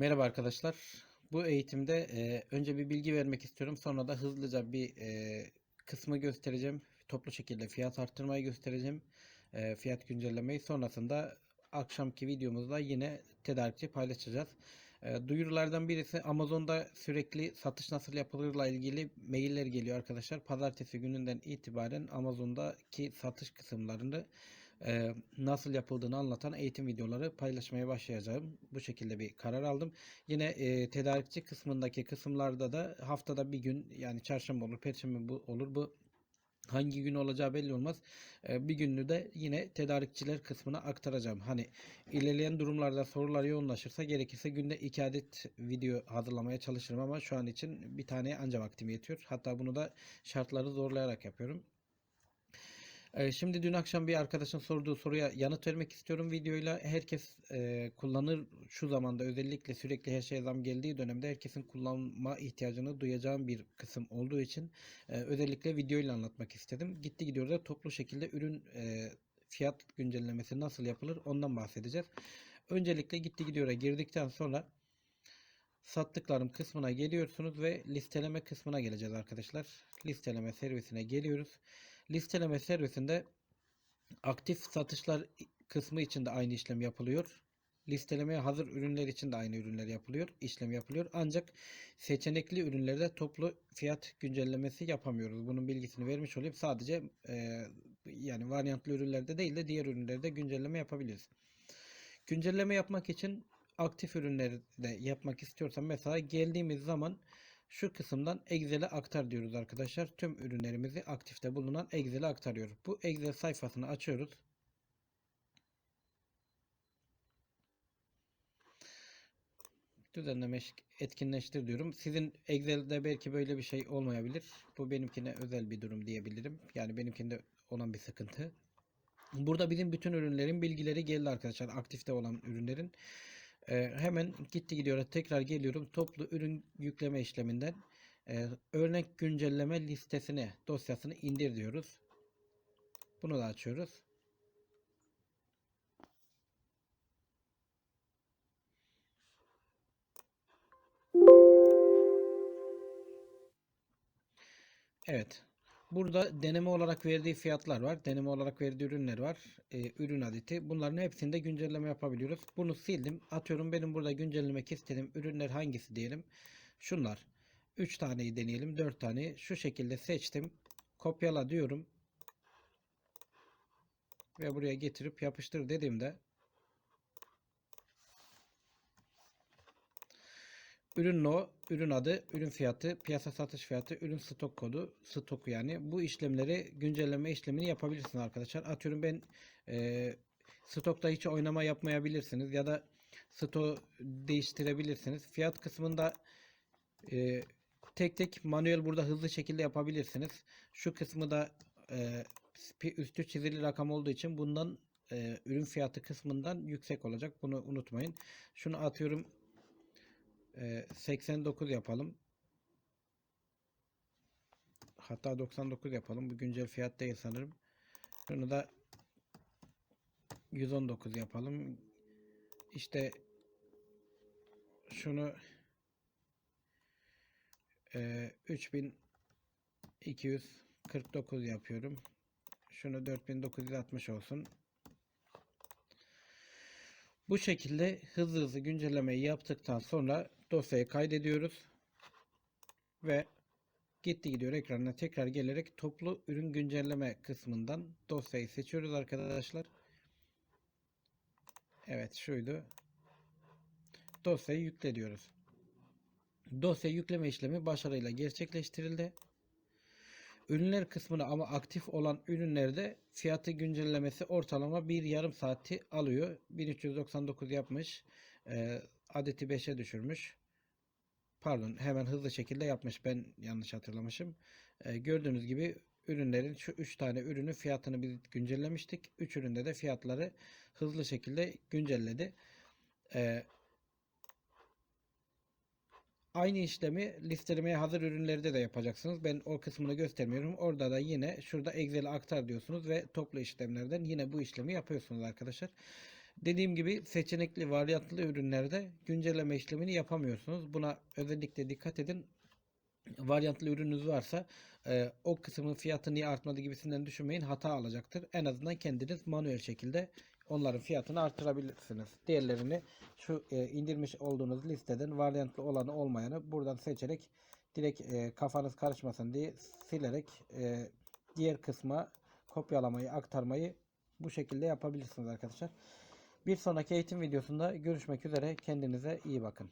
Merhaba arkadaşlar. Bu eğitimde e, önce bir bilgi vermek istiyorum. Sonra da hızlıca bir e, kısmı göstereceğim. Toplu şekilde fiyat arttırmayı göstereceğim. E, fiyat güncellemeyi. Sonrasında akşamki videomuzda yine tedarikçi paylaşacağız. E, duyurulardan birisi Amazon'da sürekli satış nasıl yapılırla ilgili mailler geliyor arkadaşlar. Pazartesi gününden itibaren Amazon'daki satış kısımlarını e, nasıl yapıldığını anlatan eğitim videoları paylaşmaya başlayacağım. Bu şekilde bir karar aldım. Yine e, tedarikçi kısmındaki kısımlarda da haftada bir gün yani çarşamba olur, perşembe bu olur. Bu hangi gün olacağı belli olmaz. E, bir gününü de yine tedarikçiler kısmına aktaracağım. Hani ilerleyen durumlarda sorular yoğunlaşırsa gerekirse günde iki adet video hazırlamaya çalışırım ama şu an için bir tane anca vaktim yetiyor. Hatta bunu da şartları zorlayarak yapıyorum. Ee, Şimdi dün akşam bir arkadaşın sorduğu soruya yanıt vermek istiyorum videoyla. Herkes e, kullanır şu zamanda özellikle sürekli her şeye zam geldiği dönemde herkesin kullanma ihtiyacını duyacağım bir kısım olduğu için e, özellikle videoyla anlatmak istedim. Gitti gidiyor da toplu şekilde ürün e, fiyat güncellemesi nasıl yapılır ondan bahsedeceğiz. Öncelikle gitti gidiyor'a girdikten sonra sattıklarım kısmına geliyorsunuz ve listeleme kısmına geleceğiz arkadaşlar. Listeleme servisine geliyoruz. Listeleme servisinde aktif satışlar kısmı için de aynı işlem yapılıyor. Listelemeye hazır ürünler için de aynı ürünler yapılıyor, işlem yapılıyor. Ancak seçenekli ürünlerde toplu fiyat güncellemesi yapamıyoruz. Bunun bilgisini vermiş olayım. Sadece e, yani varyantlı ürünlerde değil de diğer ürünlerde güncelleme yapabiliriz. Güncelleme yapmak için aktif ürünleri de yapmak istiyorsam mesela geldiğimiz zaman şu kısımdan Excel'e aktar diyoruz arkadaşlar. Tüm ürünlerimizi aktifte bulunan Excel'e aktarıyoruz. Bu Excel sayfasını açıyoruz. Düzenleme etkinleştir diyorum. Sizin Excel'de belki böyle bir şey olmayabilir. Bu benimkine özel bir durum diyebilirim. Yani benimkinde olan bir sıkıntı. Burada bizim bütün ürünlerin bilgileri geldi arkadaşlar. Aktifte olan ürünlerin. Ee, hemen gitti gidiyor. Tekrar geliyorum. Toplu ürün yükleme işleminden e, örnek güncelleme listesine dosyasını indir diyoruz. Bunu da açıyoruz. Evet. Burada deneme olarak verdiği fiyatlar var. Deneme olarak verdiği ürünler var. Ee, ürün adeti. Bunların hepsinde güncelleme yapabiliyoruz. Bunu sildim. Atıyorum benim burada güncellemek istediğim ürünler hangisi diyelim. Şunlar. 3 taneyi deneyelim. 4 tane. Şu şekilde seçtim. Kopyala diyorum. Ve buraya getirip yapıştır dediğimde Ürün no, ürün adı, ürün fiyatı, piyasa satış fiyatı, ürün stok kodu, stoku yani. Bu işlemleri güncelleme işlemini yapabilirsiniz arkadaşlar. Atıyorum ben e, stokta hiç oynama yapmayabilirsiniz ya da stok değiştirebilirsiniz. Fiyat kısmında e, tek tek manuel burada hızlı şekilde yapabilirsiniz. Şu kısmı da e, üstü çizili rakam olduğu için bundan e, ürün fiyatı kısmından yüksek olacak. Bunu unutmayın. Şunu atıyorum e, 89 yapalım. Hatta 99 yapalım. Bu güncel fiyat değil sanırım. Şunu da 119 yapalım. İşte şunu e, 3249 yapıyorum. Şunu 4960 olsun. Bu şekilde hızlı hızlı güncellemeyi yaptıktan sonra dosyayı kaydediyoruz. Ve gitti gidiyor ekranına tekrar gelerek toplu ürün güncelleme kısmından dosyayı seçiyoruz arkadaşlar. Evet şuydu. Dosyayı yükle diyoruz. Dosya yükleme işlemi başarıyla gerçekleştirildi. Ürünler kısmına ama aktif olan ürünlerde fiyatı güncellemesi ortalama bir yarım saati alıyor. 1399 yapmış. E, adeti 5'e düşürmüş. Pardon hemen hızlı şekilde yapmış. Ben yanlış hatırlamışım. E, gördüğünüz gibi ürünlerin şu 3 tane ürünü fiyatını biz güncellemiştik. 3 üründe de fiyatları hızlı şekilde güncelledi. E, Aynı işlemi listelemeye hazır ürünlerde de yapacaksınız. Ben o kısmını göstermiyorum. Orada da yine şurada Excel'e aktar diyorsunuz ve toplu işlemlerden yine bu işlemi yapıyorsunuz arkadaşlar. Dediğim gibi seçenekli varyantlı ürünlerde güncelleme işlemini yapamıyorsunuz. Buna özellikle dikkat edin. Varyantlı ürününüz varsa e, o kısmın fiyatı niye artmadı gibisinden düşünmeyin. Hata alacaktır. En azından kendiniz manuel şekilde onların fiyatını artırabilirsiniz. Diğerlerini şu e, indirmiş olduğunuz listeden varyantlı olanı olmayanı buradan seçerek direkt e, kafanız karışmasın diye silerek e, diğer kısma kopyalamayı, aktarmayı bu şekilde yapabilirsiniz arkadaşlar. Bir sonraki eğitim videosunda görüşmek üzere. Kendinize iyi bakın.